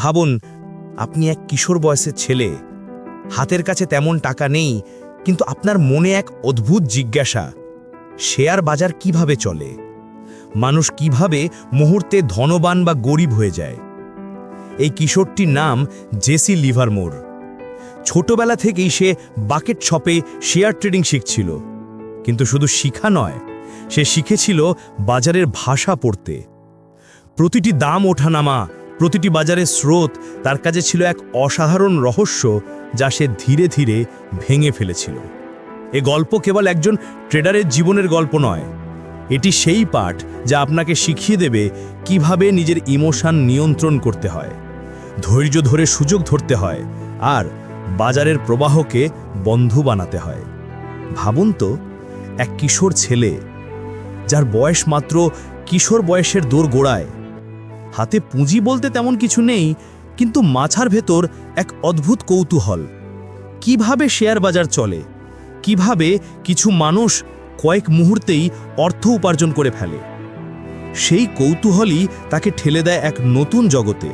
ভাবুন, আপনি এক কিশোর বয়সের ছেলে। হাতের কাছে তেমন টাকা নেই, কিন্তু আপনার মনে এক অদ্ভুত জিজ্ঞাসা, শেয়ার বাজার কীভাবে চলে? মানুষ কীভাবে মুহূর্তে ধনবান বা গরিব হয়ে যায়? এই কিশোরটির নাম জেসি লিভারমোর। ছোটবেলা থেকেই সে বাকেট শপে শেয়ার ট্রেডিং শিখছিল, কিন্তু শুধু শিখা নয়, সে শিখেছিল বাজারের ভাষা পড়তে। প্রতিটি দাম ওঠানামা প্রতিটি বাজারের স্রোত তার কাছে ছিল এক অসাধারণ রহস্য যা সে ধীরে ধীরে ভেঙে ফেলেছিল। এ গল্প কেবল একজন ট্রেডারের জীবনের গল্প নয়। এটি সেই পাঠ যা আপনাকে শিখিয়ে দেবে কীভাবে নিজের ইমোশন নিয়ন্ত্রণ করতে হয়, ধৈর্য ধরে সুযোগ ধরতে হয়, আর বাজারের প্রবাহকে বন্ধু বানাতে হয়। ভাবুন তো, এক কিশোর ছেলে, যার বয়স মাত্র কিশোর বয়সের দোর গোড়ায় হাতে পুঁজি বলতে তেমন কিছু নেই, কিন্তু মাছার ভেতর এক অদ্ভুত কৌতূহল। কীভাবে শেয়ার বাজার চলে? কীভাবে কিছু মানুষ কয়েক মুহূর্তেই অর্থ উপার্জন করে ফেলে? সেই কৌতূহলই তাকে ঠেলে দেয় এক নতুন জগতে।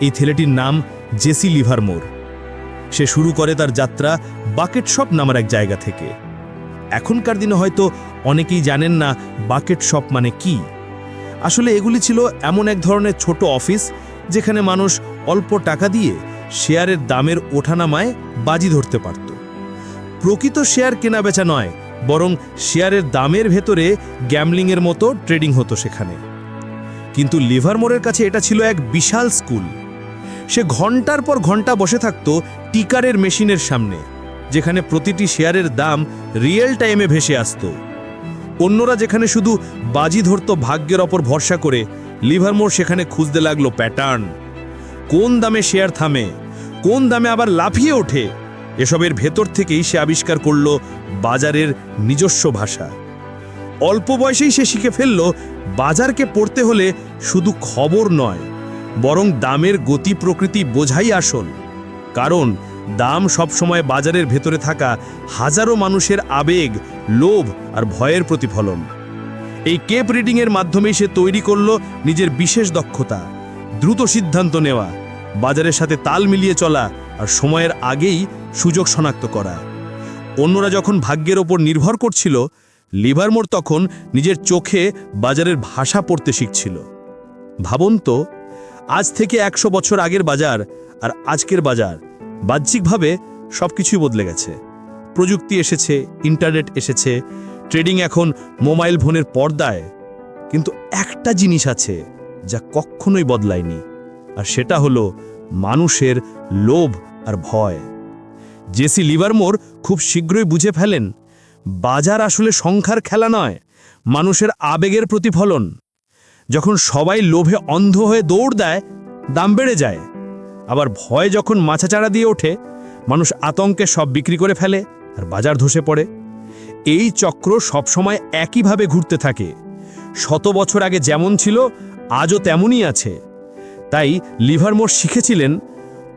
এই ছেলেটির নাম জেসি লিভারমোর। সে শুরু করে তার যাত্রা বাকেট শপ নামের এক জায়গা থেকে। এখনকার দিনে হয়তো অনেকেই জানেন না বাকেট শপ মানে কি। আসলে এগুলি ছিল এমন এক ধরনের ছোট অফিস যেখানে মানুষ অল্প টাকা দিয়ে শেয়ারের দামের ওঠানামায় বাজি ধরতে পারত। প্রকৃত শেয়ার কেনা বেচা নয়, বরং শেয়ারের দামের ভেতরে গ্যামলিংয়ের মতো ট্রেডিং হতো সেখানে। কিন্তু লিভারমোরের কাছে এটা ছিল এক বিশাল স্কুল। সে ঘণ্টার পর ঘণ্টা বসে থাকত টিকারের মেশিনের সামনে, যেখানে প্রতিটি শেয়ারের দাম রিয়েল টাইমে ভেসে আসতো। অন্যরা যেখানে শুধু বাজি ধরত ভাগ্যের ওপর ভরসা করে, লিভারমোর সেখানে খুঁজতে লাগল প্যাটার্ন। কোন দামে শেয়ার থামে? কোন দামে আবার লাফিয়ে ওঠে? এসবের ভেতর থেকেই সে আবিষ্কার করল বাজারের নিজস্ব ভাষা। অল্প বয়সেই সে শিখে ফেলল, বাজারকে পড়তে হলে শুধু খবর নয়, বরং দামের গতি প্রকৃতি বোঝাই আসল। কারণ দাম সবসময় বাজারের ভেতরে থাকা হাজারো মানুষের আবেগ, লোভ আর ভয়ের প্রতিফলন। এই কেপ রিডিংয়ের মাধ্যমেই সে তৈরি করল নিজের বিশেষ দক্ষতা, দ্রুত সিদ্ধান্ত নেওয়া, বাজারের সাথে তাল মিলিয়ে চলা আর সময়ের আগেই সুযোগ শনাক্ত করা। অন্যরা যখন ভাগ্যের ওপর নির্ভর করছিল, লিভারমোর তখন নিজের চোখে বাজারের ভাষা পড়তে শিখছিল। ভাবুন তো, আজ থেকে একশো বছর আগের বাজার আর আজকের বাজার বাহ্যিকভাবে সব কিছুই বদলে গেছে। প্রযুক্তি এসেছে, ইন্টারনেট এসেছে, ট্রেডিং এখন মোবাইল ফোনের পর্দায়। কিন্তু একটা জিনিস আছে যা কখনোই বদলায়নি, আর সেটা হলো মানুষের লোভ আর ভয়। জেসি লিভারমোর খুব শীঘ্রই বুঝে ফেলেন, বাজার আসলে সংখ্যার খেলা নয়, মানুষের আবেগের প্রতিফলন। যখন সবাই লোভে অন্ধ হয়ে দৌড় দেয়, দাম বেড়ে যায়। আবার ভয় যখন মাছাচাড়া দিয়ে ওঠে, মানুষ আতঙ্কে সব বিক্রি করে ফেলে আর বাজার ধসে পড়ে। এই চক্র সবসময় একইভাবে ঘুরতে থাকে। শত বছর আগে যেমন ছিল, আজও তেমনই আছে। তাই লিভারমোর শিখেছিলেন,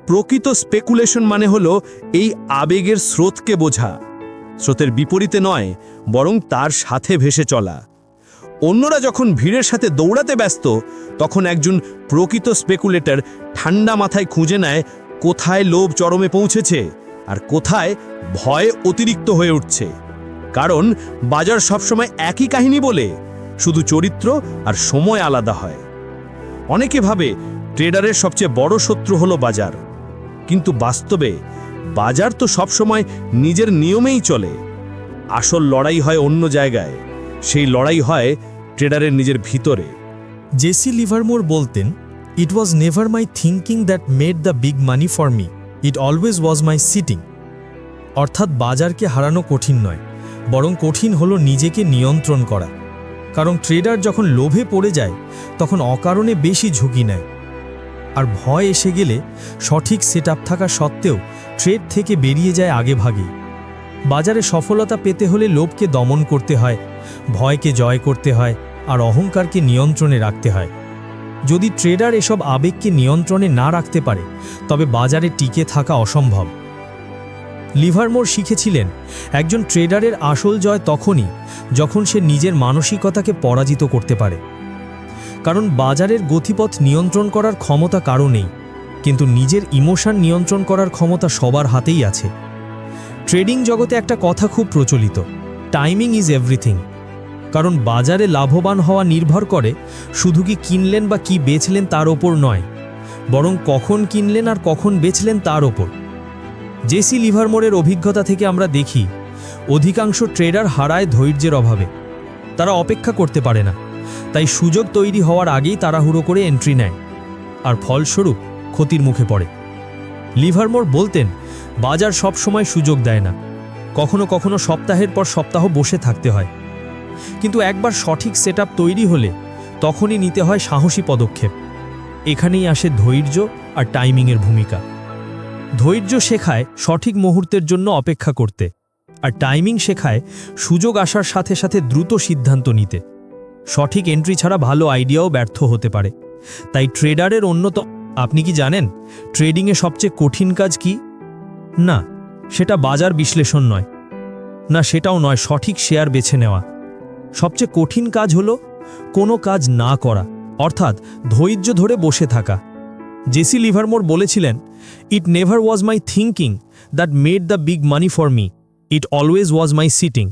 প্রকৃত স্পেকুলেশন মানে হলো এই আবেগের স্রোতকে বোঝা। স্রোতের বিপরীতে নয়, বরং তার সাথে ভেসে চলা। অন্যরা যখন ভিড়ের সাথে দৌড়াতে ব্যস্ত, তখন একজন প্রকৃত স্পেকুলেটর ঠান্ডা মাথায় খুঁজে নেয় কোথায় লোভ চরমে পৌঁছেছে আর কোথায় ভয় অতিরিক্ত হয়ে উঠছে। কারণ বাজার সবসময় একই কাহিনী বলে, শুধু চরিত্র আর সময় আলাদা হয়। অনেকে ভাবে ট্রেডারের সবচেয়ে বড় শত্রু হলো বাজার। কিন্তু বাস্তবে বাজার তো সবসময় নিজের নিয়মেই চলে। আসল লড়াই হয় অন্য জায়গায়। সেই লড়াই হয় ট্রেডারের নিজের ভিতরে। জেসি লিভারমোর বলতেন it was never my thinking that made the big money for me it always was my sitting অর্থাৎ বাজারকে হারানো কঠিন নয়, বরং কঠিন হলো নিজেকে নিয়ন্ত্রণ করা। কারণ ট্রেডার যখন লোভে পড়ে যায়, তখন অকারণে বেশি ঝুঁকি নেয়। আর ভয় এসে গেলে সঠিক সেট থাকা সত্ত্বেও ট্রেড থেকে বেরিয়ে যায় আগে ভাগেই বাজারে সফলতা পেতে হলে লোভকে দমন করতে হয় ভয়কে জয় করতে হয় আর অহংকারকে নিয়ন্ত্রণে রাখতে হয়। যদি ট্রেডার এসব আবেগকে নিয়ন্ত্রণে না রাখতে পারে, তবে বাজারে টিকে থাকা অসম্ভব। লিভারমোর শিখেছিলেন, একজন ট্রেডারের আসল জয় তখনই যখন সে নিজের মানসিকতাকে পরাজিত করতে পারে। কারণ বাজারের গতিপথ নিয়ন্ত্রণ করার ক্ষমতা কারও নেই, কিন্তু নিজের ইমোশন নিয়ন্ত্রণ করার ক্ষমতা সবার হাতেই আছে। ট্রেডিং জগতে একটা কথা খুব প্রচলিত, টাইমিং ইজ এভরিথিং। কারণ বাজারে লাভবান হওয়া নির্ভর করে শুধু কি কিনলেন বা কি বেচলেন তার ওপর নয়, বরং কখন কিনলেন আর কখন বেচলেন তার ওপর। জেসি লিভারমোরের অভিজ্ঞতা থেকে আমরা দেখি, অধিকাংশ ট্রেডার হারায় ধৈর্যের অভাবে। তারা অপেক্ষা করতে পারে না, তাই সুযোগ তৈরি হওয়ার আগেই তাড়াহুড়ো করে এন্ট্রি নেয়, আর ফলস্বরূপ ক্ষতির মুখে পড়ে। লিভারমোর বলতেন, বাজার সব সময় সুযোগ দেয় না, কখনো কখনো সপ্তাহের পর সপ্তাহ বসে থাকতে হয়। কিন্তু একবার সঠিক সেট তৈরি হলে তখনই নিতে হয় সাহসী পদক্ষেপ। এখানেই আসে ধৈর্য আর টাইমিংয়ের ভূমিকা। ধৈর্য শেখায় সঠিক মুহূর্তের জন্য অপেক্ষা করতে আর টাইমিং শেখায় সুযোগ আসার সাথে সাথে দ্রুত সিদ্ধান্ত নিতে। সঠিক এন্ট্রি ছাড়া ভালো আইডিয়াও ব্যর্থ হতে পারে। তাই ট্রেডারের অন্যতম আপনি কি জানেন ট্রেডিংয়ে সবচেয়ে কঠিন কাজ কি? না, সেটা বাজার বিশ্লেষণ নয়। না, সেটাও নয়, সঠিক শেয়ার বেছে নেওয়া। সবচেয়ে কঠিন কাজ হলো কোনো কাজ না করা, অর্থাৎ ধৈর্য ধরে বসে থাকা। জেসি লিভারমোর বলেছিলেন it never was my thinking that made the big money for me it always was my sitting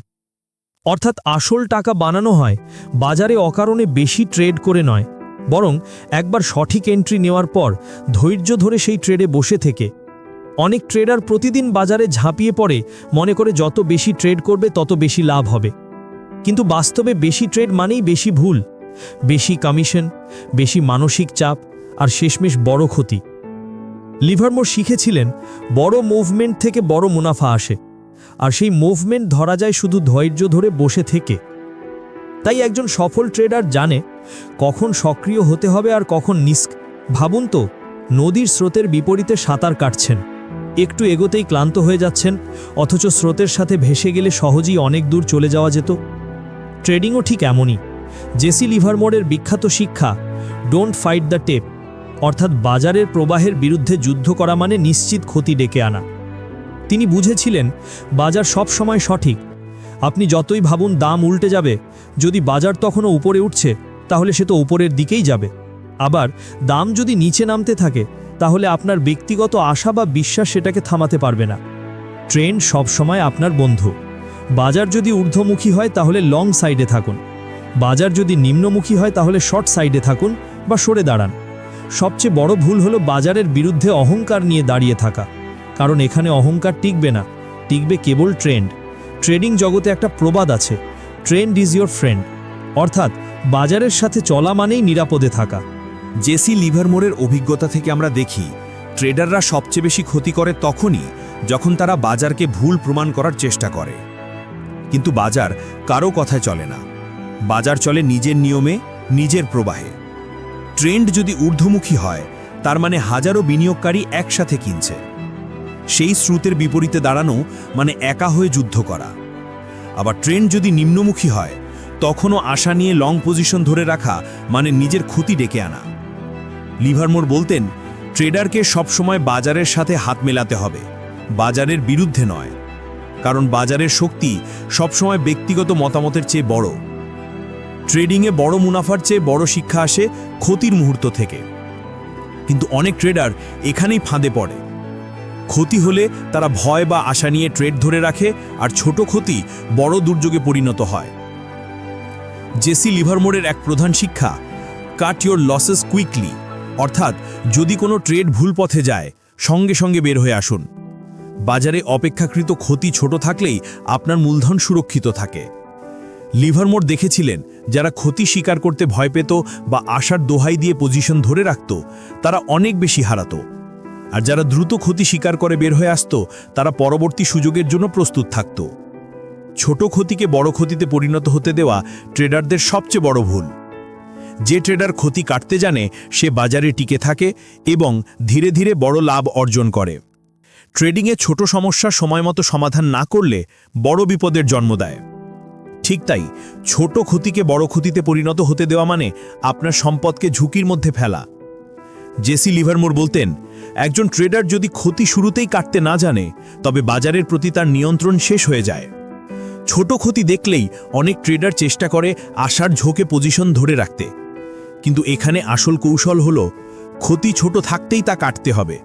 অর্থাৎ আসল টাকা বানানো হয় বাজারে অকারণে বেশি ট্রেড করে নয়, বরং একবার সঠিক এন্ট্রি নেওয়ার পর ধৈর্য ধরে সেই ট্রেডে বসে থেকে। অনেক ট্রেডার প্রতিদিন বাজারে ঝাঁপিয়ে পড়ে, মনে করে যত বেশি ট্রেড করবে তত বেশি লাভ হবে। কিন্তু বাস্তবে বেশি ট্রেড মানেই বেশি ভুল, বেশি কমিশন বেশি মানসিক চাপ আর শেষমেশ বড় ক্ষতি। লিভারমোর শিখেছিলেন, বড় মুভমেন্ট থেকে বড় মুনাফা আসে, আর সেই মুভমেন্ট ধরা যায় শুধু ধৈর্য ধরে বসে থেকে। তাই একজন সফল ট্রেডার জানে কখন সক্রিয় হতে হবে আর কখন নিস্ক। ভাবুন তো, নদীর স্রোতের বিপরীতে সাঁতার কাটছেন, একটু এগোতেই ক্লান্ত হয়ে যাচ্ছেন, অথচ স্রোতের সাথে ভেসে গেলে সহজেই অনেক দূর চলে যাওয়া যেত। ট্রেডিংও ঠিক এমনই। জেসি লিভারমোরের বিখ্যাত শিক্ষা ডোন্ট ফাইট দ্য টেপ অর্থাৎ বাজারের প্রবাহের বিরুদ্ধে যুদ্ধ করা মানে নিশ্চিত ক্ষতি ডেকে আনা। তিনি বুঝেছিলেন, বাজার সব সময় সঠিক। আপনি যতই ভাবুন দাম উল্টে যাবে, যদি বাজার তখনও উপরে উঠছে, তাহলে সে তো উপরের দিকেই যাবে। আবার দাম যদি নিচে নামতে থাকে, তাহলে আপনার ব্যক্তিগত আশা বা বিশ্বাস সেটাকে থামাতে পারবে না। ট্রেন্ড সবসময় আপনার বন্ধু। বাজার যদি ঊর্ধ্বমুখী হয় তাহলে লং সাইডে থাকুন। বাজার যদি নিম্নমুখী হয় তাহলে শর্ট সাইডে থাকুন বা সরে দাঁড়ান। সবচেয়ে বড় ভুল হলো বাজারের বিরুদ্ধে অহংকার নিয়ে দাঁড়িয়ে থাকা। কারণ এখানে অহংকার টিকবে না, টিকবে কেবল ট্রেন্ড। ট্রেডিং জগতে একটা প্রবাদ আছে, ট্রেন্ড ইজ ইয়োর ফ্রেন্ড। অর্থাৎ বাজারের সাথে চলা মানেই নিরাপদে থাকা। জেসি লিভারমোরের অভিজ্ঞতা থেকে আমরা দেখি, ট্রেডাররা সবচেয়ে বেশি ক্ষতি করে তখনই যখন তারা বাজারকে ভুল প্রমাণ করার চেষ্টা করে। কিন্তু বাজার কারও কথায় চলে না। বাজার চলে নিজের নিয়মে, নিজের প্রবাহে। ট্রেন্ড যদি ঊর্ধ্বমুখী হয়, তার মানে হাজারো বিনিয়োগকারী একসাথে কিনছে। সেই স্রোতের বিপরীতে দাঁড়ানো মানে একা হয়ে যুদ্ধ করা। আবার ট্রেন্ড যদি নিম্নমুখী হয়, তখনও আশা নিয়ে লং পজিশন ধরে রাখা মানে নিজের ক্ষতি ডেকে আনা। লিভারমোর বলতেন, ট্রেডারকে সবসময় বাজারের সাথে হাত মেলাতে হবে। বাজারের বিরুদ্ধে নয়। কারণ বাজারের শক্তি সবসময় ব্যক্তিগত মতামতের চেয়ে বড়। ট্রেডিংয়ে বড় মুনাফার চেয়ে বড় শিক্ষা আসে ক্ষতির মুহূর্ত থেকে। কিন্তু অনেক ট্রেডার এখানেই ফাঁদে পড়ে। ক্ষতি হলে তারা ভয় বা আশা নিয়ে ট্রেড ধরে রাখে আর ছোট ক্ষতি বড় দুর্যোগে পরিণত হয়। জেসি লিভারমোরের এক প্রধান শিক্ষা, কাট ইয়োর লসেস কুইকলি। অর্থাৎ যদি কোনো ট্রেড ভুল পথে যায়, সঙ্গে সঙ্গে বের হয়ে আসুন। বাজারে অপেক্ষাকৃত ক্ষতি ছোট থাকলেই আপনার মূলধন সুরক্ষিত থাকে। লিভারমোর দেখেছিলেন, যারা ক্ষতি স্বীকার করতে ভয় পেত বা আশার দোহাই দিয়ে পজিশন ধরে রাখত, তারা অনেক বেশি হারাতো। আর যারা দ্রুত ক্ষতি স্বীকার করে বের হয়ে আসতো, তারা পরবর্তী সুযোগের জন্য প্রস্তুত থাকত। ছোট ক্ষতিকে বড় ক্ষতিতে পরিণত হতে দেওয়া ট্রেডারদের সবচেয়ে বড় ভুল। যে ট্রেডার ক্ষতি কাটতে জানে, সে বাজারে টিকে থাকে এবং ধীরে ধীরে বড় লাভ অর্জন করে। ট্রেডিংয়ে ছোট সমস্যার সময়মতো সমাধান না করলে বড় বিপদের জন্ম দেয়। ঠিক তাই, ছোট ক্ষতিকে বড় ক্ষতিতে পরিণত হতে দেওয়া মানে আপনার সম্পদকে ঝুঁকির মধ্যে ফেলা। জেসি লিভারমোর বলতেন, একজন ট্রেডার যদি ক্ষতি শুরুতেই কাটতে না জানে, তবে বাজারের প্রতি তার নিয়ন্ত্রণ শেষ হয়ে যায়। ছোট ক্ষতি দেখলেই অনেক ট্রেডার চেষ্টা করে আশার ঝোঁকে পজিশন ধরে রাখতে। কিন্তু এখানে আসল কৌশল হল, ক্ষতি ছোট থাকতেই তা কাটতে হবে।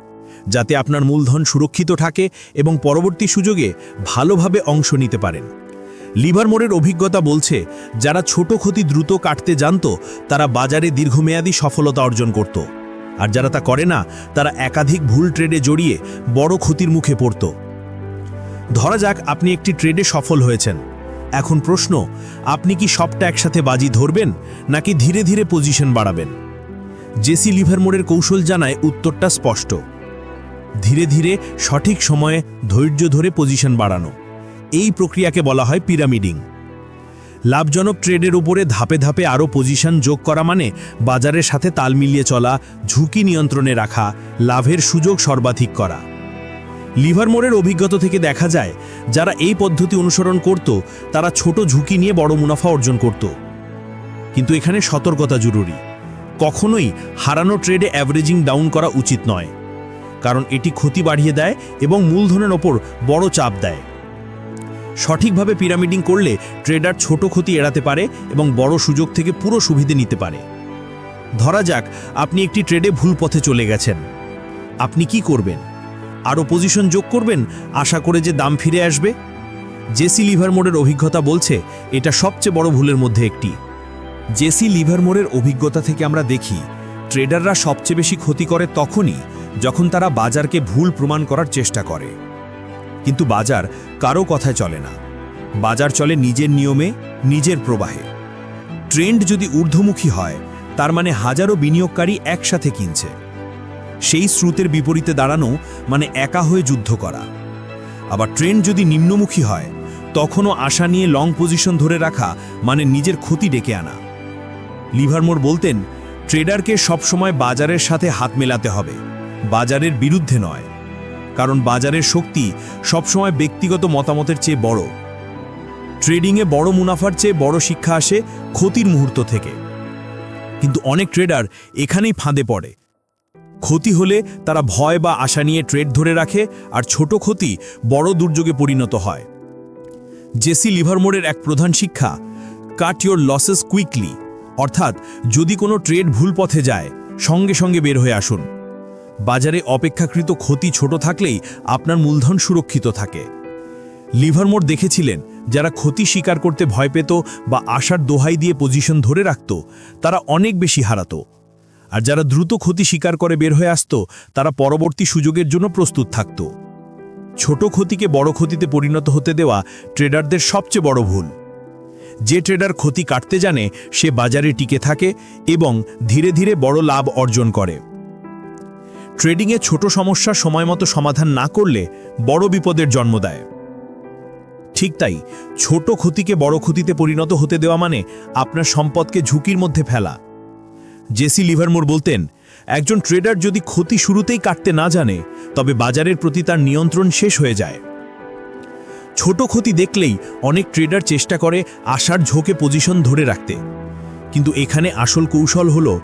যাতে আপনার মূলধন সুরক্ষিত থাকে এবং পরবর্তী সুযোগে ভালোভাবে অংশ নিতে পারেন। লিভারমোরের অভিজ্ঞতা বলছে, যারা ছোট ক্ষতি দ্রুত কাটতে জানত, তারা বাজারে দীর্ঘমেয়াদী সফলতা অর্জন করত। আর যারা তা করে না, তারা একাধিক ভুল ট্রেডে জড়িয়ে বড় ক্ষতির মুখে পড়ত। ধরা যাক, আপনি একটি ট্রেডে সফল হয়েছেন। এখন প্রশ্ন, আপনি কি সবটা একসাথে বাজি ধরবেন, নাকি ধীরে ধীরে পজিশন বাড়াবেন? জেসি লিভারমোরের কৌশল জানায় উত্তরটা স্পষ্ট। ধীরে ধীরে সঠিক সময়ে ধৈর্য ধরে পজিশন বাড়ানো। এই প্রক্রিয়াকে বলা হয় পিরামিডিং লাভজনক ট্রেডের উপরে ধাপে ধাপে আরও পজিশন যোগ করা মানে বাজারের সাথে তাল মিলিয়ে চলা, ঝুঁকি নিয়ন্ত্রণে রাখা, লাভের সুযোগ সর্বাধিক করা। লিভারমোরের অভিজ্ঞতা থেকে দেখা যায়, যারা এই পদ্ধতি অনুসরণ করত, তারা ছোট ঝুঁকি নিয়ে বড় মুনাফা অর্জন করত। কিন্তু এখানে সতর্কতা জরুরি। কখনোই হারানো ট্রেডে অ্যাভারেজিং ডাউন করা উচিত নয়। কারণ এটি ক্ষতি বাড়িয়ে দেয় এবং মূলধনের ওপর বড় চাপ দেয়। সঠিকভাবে পিরামিডিং করলে ট্রেডার ছোট ক্ষতি এড়াতে পারে এবং বড় সুযোগ থেকে পুরো সুবিধে নিতে পারে। ধরা যাক, আপনি একটি ট্রেডে ভুল পথে চলে গেছেন। আপনি কি করবেন? আরও পজিশন যোগ করবেন? আশা করে যে দাম ফিরে আসবে? জেসি লিভারমোরের অভিজ্ঞতা বলছে, এটা সবচেয়ে বড় ভুলের মধ্যে একটি। জেসি লিভারমোরের অভিজ্ঞতা থেকে আমরা দেখি, ট্রেডাররা সবচেয়ে বেশি ক্ষতি করে তখনই যখন তারা বাজারকে ভুল প্রমাণ করার চেষ্টা করে। কিন্তু বাজার কারও কথায় চলে না। বাজার চলে নিজের নিয়মে, নিজের প্রবাহে। ট্রেন্ড যদি ঊর্ধ্বমুখী হয়, তার মানে হাজারো বিনিয়োগকারী একসাথে কিনছে। সেই স্রোতের বিপরীতে দাঁড়ানো মানে একা হয়ে যুদ্ধ করা। আবার ট্রেন্ড যদি নিম্নমুখী হয়, তখনও আশা নিয়ে লং পজিশন ধরে রাখা মানে নিজের ক্ষতি ডেকে আনা। লিভারমোর বলতেন, ট্রেডারকে সবসময় বাজারের সাথে হাত মেলাতে হবে। বাজারের বিরুদ্ধে নয়। কারণ বাজারের শক্তি সবসময় ব্যক্তিগত মতামতের চেয়ে বড়। ট্রেডিংয়ে বড় মুনাফার চেয়ে বড় শিক্ষা আসে ক্ষতির মুহূর্ত থেকে। কিন্তু অনেক ট্রেডার এখানেই ফাঁদে পড়ে। ক্ষতি হলে তারা ভয় বা আশা নিয়ে ট্রেড ধরে রাখে আর ছোট ক্ষতি বড় দুর্যোগে পরিণত হয়। জেসি লিভারমোরের এক প্রধান শিক্ষা কাট ইয়োর লসেস কুইকলি অর্থাৎ যদি কোনো ট্রেড ভুল পথে যায়, সঙ্গে সঙ্গে বের হয়ে আসুন। বাজারে অপেক্ষাকৃত ক্ষতি ছোট থাকলেই আপনার মূলধন সুরক্ষিত থাকে। লিভারমোর দেখেছিলেন, যারা ক্ষতি স্বীকার করতে ভয় পেত বা আশার দোহাই দিয়ে পজিশন ধরে রাখত, তারা অনেক বেশি হারাতো। আর যারা দ্রুত ক্ষতি স্বীকার করে বের হয়ে আসত, তারা পরবর্তী সুযোগের জন্য প্রস্তুত থাকত। ছোট ক্ষতিকে বড় ক্ষতিতে পরিণত হতে দেওয়া ট্রেডারদের সবচেয়ে বড় ভুল। যে ট্রেডার ক্ষতি কাটতে জানে, সে বাজারে টিকে থাকে এবং ধীরে ধীরে বড় লাভ অর্জন করে। ট্রেডিংয়ে ছোট সমস্যার সময়মতো সমাধান না করলে বড় বিপদের জন্ম দেয়। ঠিক তাই, ছোট ক্ষতিকে বড় ক্ষতিতে পরিণত হতে দেওয়া মানে আপনার সম্পদকে ঝুঁকির মধ্যে ফেলা। জেসি লিভারমোর বলতেন, একজন ট্রেডার যদি ক্ষতি শুরুতেই কাটতে না জানে, তবে বাজারের প্রতি তার নিয়ন্ত্রণ শেষ হয়ে যায়। ছোট ক্ষতি দেখলেই অনেক ট্রেডার চেষ্টা করে আশার ঝোঁকে পজিশন ধরে রাখতে। কিন্তু এখানে আসল কৌশল হল,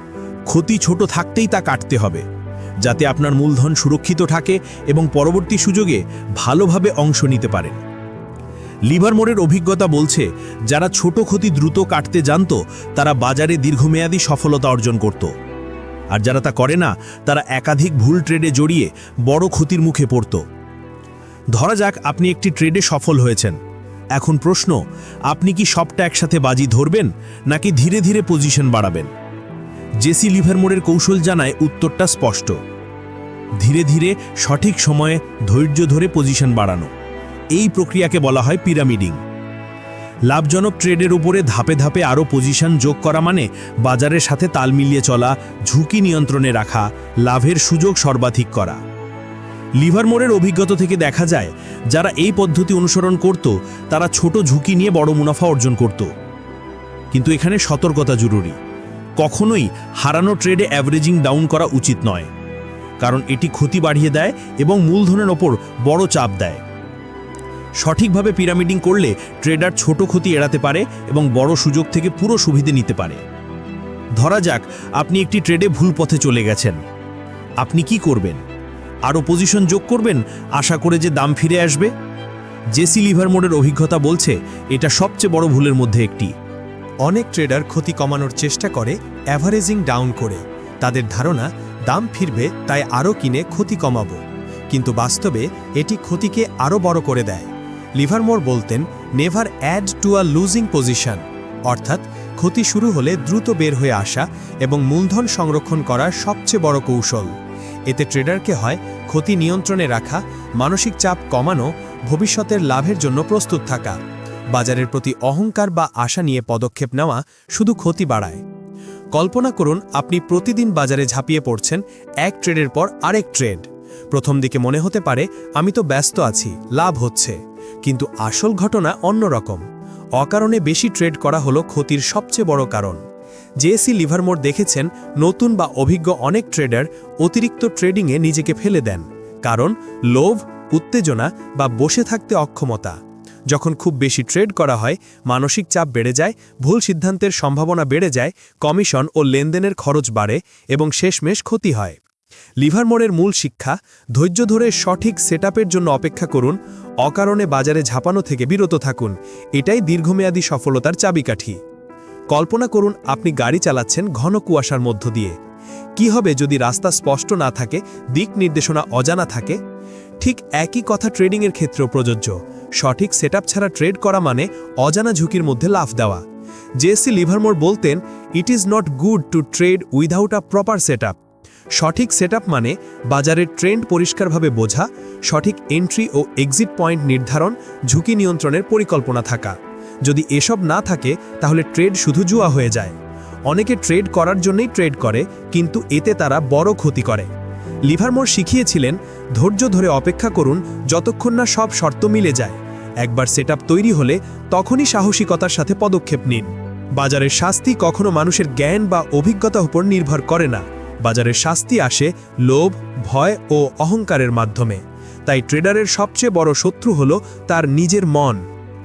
ক্ষতি ছোট থাকতেই তা কাটতে হবে। যাতে আপনার মূলধন সুরক্ষিত থাকে এবং পরবর্তী সুযোগে ভালোভাবে অংশ নিতে পারেন। লিভারমোরের অভিজ্ঞতা বলছে, যারা ছোট ক্ষতি দ্রুত কাটতে জানত, তারা বাজারে দীর্ঘমেয়াদী সফলতা অর্জন করত। আর যারা তা করে না, তারা একাধিক ভুল ট্রেডে জড়িয়ে বড় ক্ষতির মুখে পড়ত। ধরা যাক, আপনি একটি ট্রেডে সফল হয়েছেন। এখন প্রশ্ন, আপনি কি সবটা একসাথে বাজি ধরবেন, নাকি ধীরে ধীরে পজিশন বাড়াবেন? জেসি লিভারমোরের কৌশল জানায় উত্তরটা স্পষ্ট। ধীরে ধীরে সঠিক সময়ে ধৈর্য ধরে পজিশন বাড়ানো। এই প্রক্রিয়াকে বলা হয় পিরামিডিং। লাভজনক ট্রেডের উপরে ধাপে ধাপে আরও পজিশন যোগ করা মানে বাজারের সাথে তাল মিলিয়ে চলা, ঝুঁকি নিয়ন্ত্রণে রাখা, লাভের সুযোগ সর্বাধিক করা। লিভারমোরের অভিজ্ঞতা থেকে দেখা যায়, যারা এই পদ্ধতি অনুসরণ করত, তারা ছোট ঝুঁকি নিয়ে বড় মুনাফা অর্জন করত। কিন্তু এখানে সতর্কতা জরুরি। কখনোই হারানো ট্রেডে অ্যাভারেজিং ডাউন করা উচিত নয়। কারণ এটি ক্ষতি বাড়িয়ে দেয় এবং মূলধনের ওপর বড় চাপ দেয়। সঠিকভাবে পিরামিডিং করলে ট্রেডার ছোট ক্ষতি এড়াতে পারে এবং বড় সুযোগ থেকে পুরো সুবিধে নিতে পারে। ধরা যাক, আপনি একটি ট্রেডে ভুল পথে চলে গেছেন। আপনি কি করবেন? আরও পজিশন যোগ করবেন? আশা করে যে দাম ফিরে আসবে? জেসি লিভারমোডের অভিজ্ঞতা বলছে, এটা সবচেয়ে বড় ভুলের মধ্যে একটি। অনেক ট্রেডার ক্ষতি কমানোর চেষ্টা করে অ্যাভারেজিং ডাউন করে। তাদের ধারণা, দাম ফিরবে, তাই আরও কিনে ক্ষতি কমাবো। কিন্তু বাস্তবে, এটি ক্ষতিকে আরও বড় করে দেয়। লিভারমোর বলতেন never add to a losing position অর্থাৎ, ক্ষতি শুরু হলে দ্রুত বের হয়ে আসা এবং মূলধন সংরক্ষণ করার সবচেয়ে বড় কৌশল। এতে ট্রেডারকে হয় ক্ষতি নিয়ন্ত্রণে রাখা, মানসিক চাপ কমানো, ভবিষ্যতের লাভের জন্য প্রস্তুত থাকা। বাজারের প্রতি অহংকার বা আশা নিয়ে পদক্ষেপ নেওয়া শুধু ক্ষতি বাড়ায়। কল্পনা করুন, আপনি প্রতিদিন বাজারে ঝাঁপিয়ে পড়ছেন, এক ট্রেডের পর আরেক ট্রেড। প্রথম দিকে মনে হতে পারে, আমি তো ব্যস্ত আছি, লাভ হচ্ছে। কিন্তু আসল ঘটনা অন্যরকম অকারণে বেশি ট্রেড করা হলো ক্ষতির সবচেয়ে বড় কারণ। জেএসি লিভারমোর দেখেছেন, নতুন বা অভিজ্ঞ অনেক ট্রেডার অতিরিক্ত ট্রেডিংয়ে নিজেকে ফেলে দেন। কারণ, লোভ, উত্তেজনা বা বসে থাকতে অক্ষমতা। যখন খুব বেশি ট্রেড করা হয়, মানসিক চাপ বেড়ে যায়, ভুল সিদ্ধান্তের সম্ভাবনা বেড়ে যায়, কমিশন ও লেনদেনের খরচ বাড়ে এবং শেষমেশ ক্ষতি হয়। লিভারমোরের মূল শিক্ষা, ধৈর্য ধরে সঠিক সেটআপের জন্য অপেক্ষা করুন, অকারণে বাজারে ঝাঁপানো থেকে বিরত থাকুন, এটাই দীর্ঘমেয়াদী সফলতার চাবিকাঠি। কল্পনা করুন আপনি গাড়ি চালাচ্ছেন ঘন কুয়াশার মধ্য দিয়ে। কি হবে যদি রাস্তা স্পষ্ট না থাকে, দিক নির্দেশনা অজানা থাকে? ঠিক একই কথা ট্রেডিংয়ের ক্ষেত্রেও প্রযোজ্য। সঠিক সেটআপ ছাড়া ট্রেড করা মানে অজানা ঝুঁকির মধ্যে লাফ দেওয়া। জেসি লিভারমোর বলতেন it is not good to trade without a proper setup সঠিক সেটআপ মানে বাজারের ট্রেন্ড পরিষ্কারভাবে বোঝা, সঠিক এন্ট্রি ও এক্সিট পয়েন্ট নির্ধারণ, ঝুঁকি নিয়ন্ত্রণের পরিকল্পনা থাকা। যদি এসব না থাকে, তাহলে ট্রেড শুধু জুয়া হয়ে যায়। অনেকে ট্রেড করার জন্যই ট্রেড করে, কিন্তু এতে তারা বড় ক্ষতি করে। লিভারমোর শিখিয়েছিলেন, ধৈর্য ধরে অপেক্ষা করুন যতক্ষণ না সব শর্ত মিলে যায়। একবার সেটআপ তৈরি হলে তখনই সাহসিকতার সাথে পদক্ষেপ নিন। বাজারের শাস্তি কখনো মানুষের জ্ঞান বা অভিজ্ঞতা উপর নির্ভর করে না। বাজারের শাস্তি আসে লোভ, ভয় ও অহংকারের মাধ্যমে। তাই ট্রেডারের সবচেয়ে বড় শত্রু হল তার নিজের মন।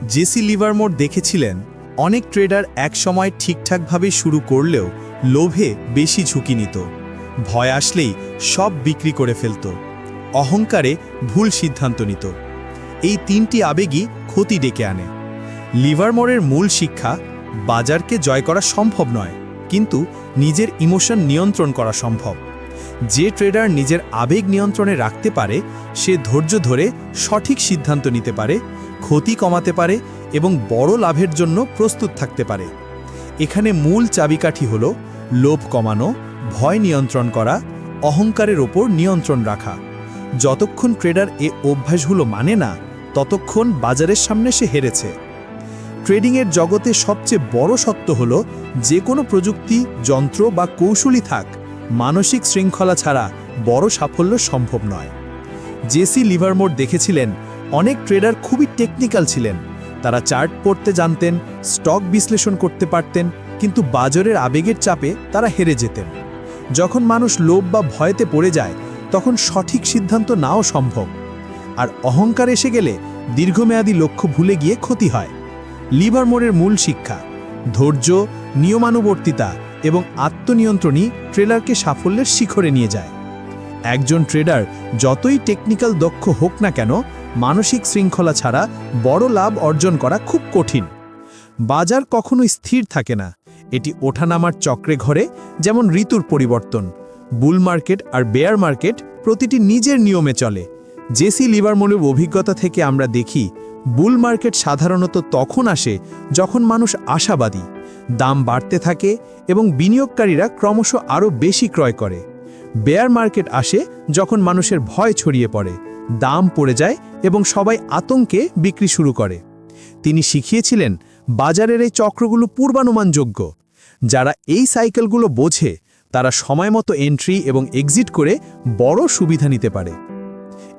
জেসি লিভারমোর দেখেছিলেন, অনেক ট্রেডার একসময় ঠিকঠাকভাবে শুরু করলেও লোভে বেশি ঝুঁকি নিত। ভয় আসলেই সব বিক্রি করে ফেলত। অহংকারে ভুল সিদ্ধান্ত নিত। এই তিনটি আবেগই ক্ষতি ডেকে আনে। লিভারমোরের মূল শিক্ষা, বাজারকে জয় করা সম্ভব নয়, কিন্তু নিজের ইমোশন নিয়ন্ত্রণ করা সম্ভব। যে ট্রেডার নিজের আবেগ নিয়ন্ত্রণে রাখতে পারে, সে ধৈর্য ধরে সঠিক সিদ্ধান্ত নিতে পারে, ক্ষতি কমাতে পারে এবং বড় লাভের জন্য প্রস্তুত থাকতে পারে। এখানে মূল চাবিকাঠি হল, লোভ কমানো ভয় নিয়ন্ত্রণ করা, অহংকারের ওপর নিয়ন্ত্রণ রাখা। যতক্ষণ ট্রেডার এ অভ্যাসগুলো মানে না, ততক্ষণ বাজারের সামনে সে হেরেছে। ট্রেডিংয়ের জগতে সবচেয়ে বড় সত্য হল, যে কোনো প্রযুক্তি, যন্ত্র বা কৌশলী থাক, মানসিক শৃঙ্খলা ছাড়া বড় সাফল্য সম্ভব নয়। জেসি লিভারমোর দেখেছিলেন, অনেক ট্রেডার খুবই টেকনিক্যাল ছিলেন। তারা চার্ট পড়তে জানতেন, স্টক বিশ্লেষণ করতে পারতেন, কিন্তু বাজারের আবেগের চাপে তারা হেরে যেতেন। যখন মানুষ লোভ বা ভয়তে পড়ে যায়, তখন সঠিক সিদ্ধান্ত নাও সম্ভব। আর অহংকার এসে গেলে দীর্ঘমেয়াদী লক্ষ্য ভুলে গিয়ে ক্ষতি হয়। লিভারমোরের মূল শিক্ষা, ধৈর্য, নিয়মানুবর্তিতা এবং আত্মনিয়ন্ত্রণই ট্রেলারকে সাফল্যের শিখরে নিয়ে যায়। একজন ট্রেডার যতই টেকনিক্যাল দক্ষ হোক না কেন, মানসিক শৃঙ্খলা ছাড়া বড় লাভ অর্জন করা খুব কঠিন। বাজার কখনো স্থির থাকে না। এটি ওঠানামার চক্রে ঘরে যেমন ঋতুর পরিবর্তন, বুল মার্কেট আর বেয়ার মার্কেট প্রতিটি নিজের নিয়মে চলে। জেসি লিভারমোলের অভিজ্ঞতা থেকে আমরা দেখি, বুল মার্কেট সাধারণত তখন আসে যখন মানুষ আশাবাদী, দাম বাড়তে থাকে এবং বিনিয়োগকারীরা ক্রমশ আরও বেশি ক্রয় করে। বেয়ার মার্কেট আসে যখন মানুষের ভয় ছড়িয়ে পড়ে, দাম পড়ে যায় এবং সবাই আতঙ্কে বিক্রি শুরু করে। তিনি শিখিয়েছিলেন, বাজারের এই চক্রগুলো পূর্বানুমানযোগ্য। যারা এই সাইকেলগুলো বোঝে, তারা সময়মতো এন্ট্রি এবং এক্সিট করে বড় সুবিধা নিতে পারে।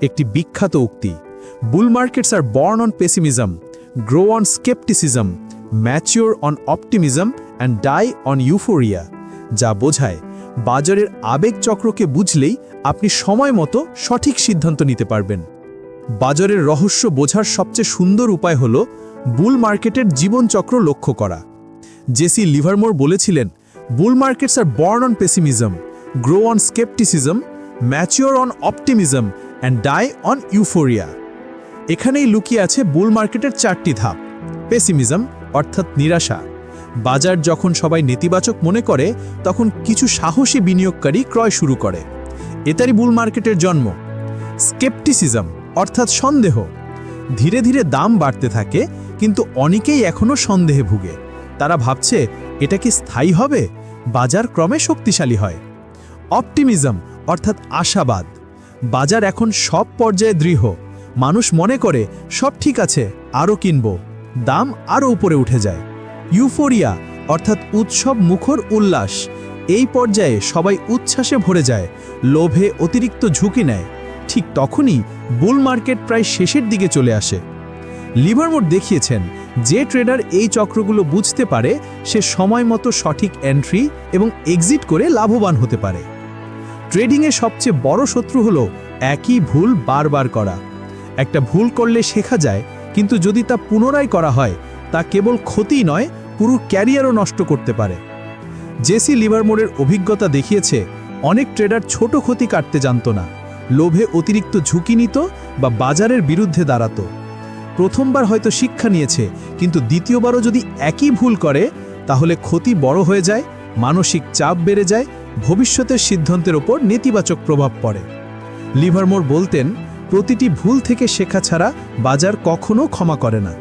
একটি বিখ্যাত উক্তি bull markets are born on pessimism grow on scepticism mature on optimism and die on euphoria যা বোঝায় বাজারের আবেগ চক্রকে বুঝলেই আপনি সময় মতো সঠিক সিদ্ধান্ত নিতে পারবেন। বাজারের রহস্য বোঝার সবচেয়ে সুন্দর উপায় হল বুল মার্কেটের জীবনচক্র লক্ষ্য করা জেসি লিভারমোর বলেছিলেন, bull markets are born on pessimism, grow on scepticism, mature on optimism, and die on euphoria. এখানেই লুকিয়ে আছে বুল মার্কেটের চারটি ধাপ, পেসিমিজম, অর্থাৎ নিরাশা। বাজার যখন সবাই নেতিবাচক মনে করে, তখন কিছু সাহসী বিনিয়োগকারী ক্রয় শুরু করে। এটারই বুল মার্কেটের জন্ম। স্কেপটিসিজম, অর্থাৎ সন্দেহ। ধীরে ধীরে দাম বাড়তে থাকে, কিন্তু অনেকেই এখনও সন্দেহে ভুগে। তারা ভাবছে, এটা কি স্থায়ী হবে? বাজার ক্রমে শক্তিশালী হয়। অপটিমিজম, অর্থাৎ আশাবাদ। বাজার এখন সব পর্যায়ে দৃঢ়। মানুষ মনে করে, সব ঠিক আছে, আরও কিনব। দাম আরও উপরে উঠে যায়। ইউফোরিয়া, অর্থাৎ উৎসব মুখর উল্লাস। এই পর্যায়ে সবাই উচ্ছ্বাসে ভরে যায়, লোভে অতিরিক্ত ঝুঁকি নেয়। ঠিক তখনই বুল মার্কেট প্রায় শেষের দিকে চলে আসে। লিভারমোর দেখিয়েছেন যে ট্রেডার এই চক্রগুলো বুঝতে পারে, সে সময় মতো সঠিক এন্ট্রি এবং এক্সিট করে লাভবান হতে পারে। ট্রেডিংয়ে সবচেয়ে বড় শত্রু হলো একই ভুল বারবার করা। একটা ভুল করলে শেখা যায়, কিন্তু যদি তা পুনরায় করা হয়, তা কেবল ক্ষতি নয়, পুরো ক্যারিয়ারও নষ্ট করতে পারে। জেসি লিভারমোরের অভিজ্ঞতা দেখিয়েছে, অনেক ট্রেডার ছোট ক্ষতি কাটতে জানত না, লোভে অতিরিক্ত ঝুঁকি নিত বা বাজারের বিরুদ্ধে দাঁড়াতো। প্রথমবার হয়তো শিক্ষা নিয়েছে, কিন্তু দ্বিতীয়বারও যদি একই ভুল করে, তাহলে ক্ষতি বড় হয়ে যায়, মানসিক চাপ বেড়ে যায়, ভবিষ্যতের সিদ্ধান্তের ওপর নেতিবাচক প্রভাব পড়ে। লিভারমোর বলতেন, প্রতিটি ভুল থেকে শেখা ছাড়া বাজার কখনো ক্ষমা করে না।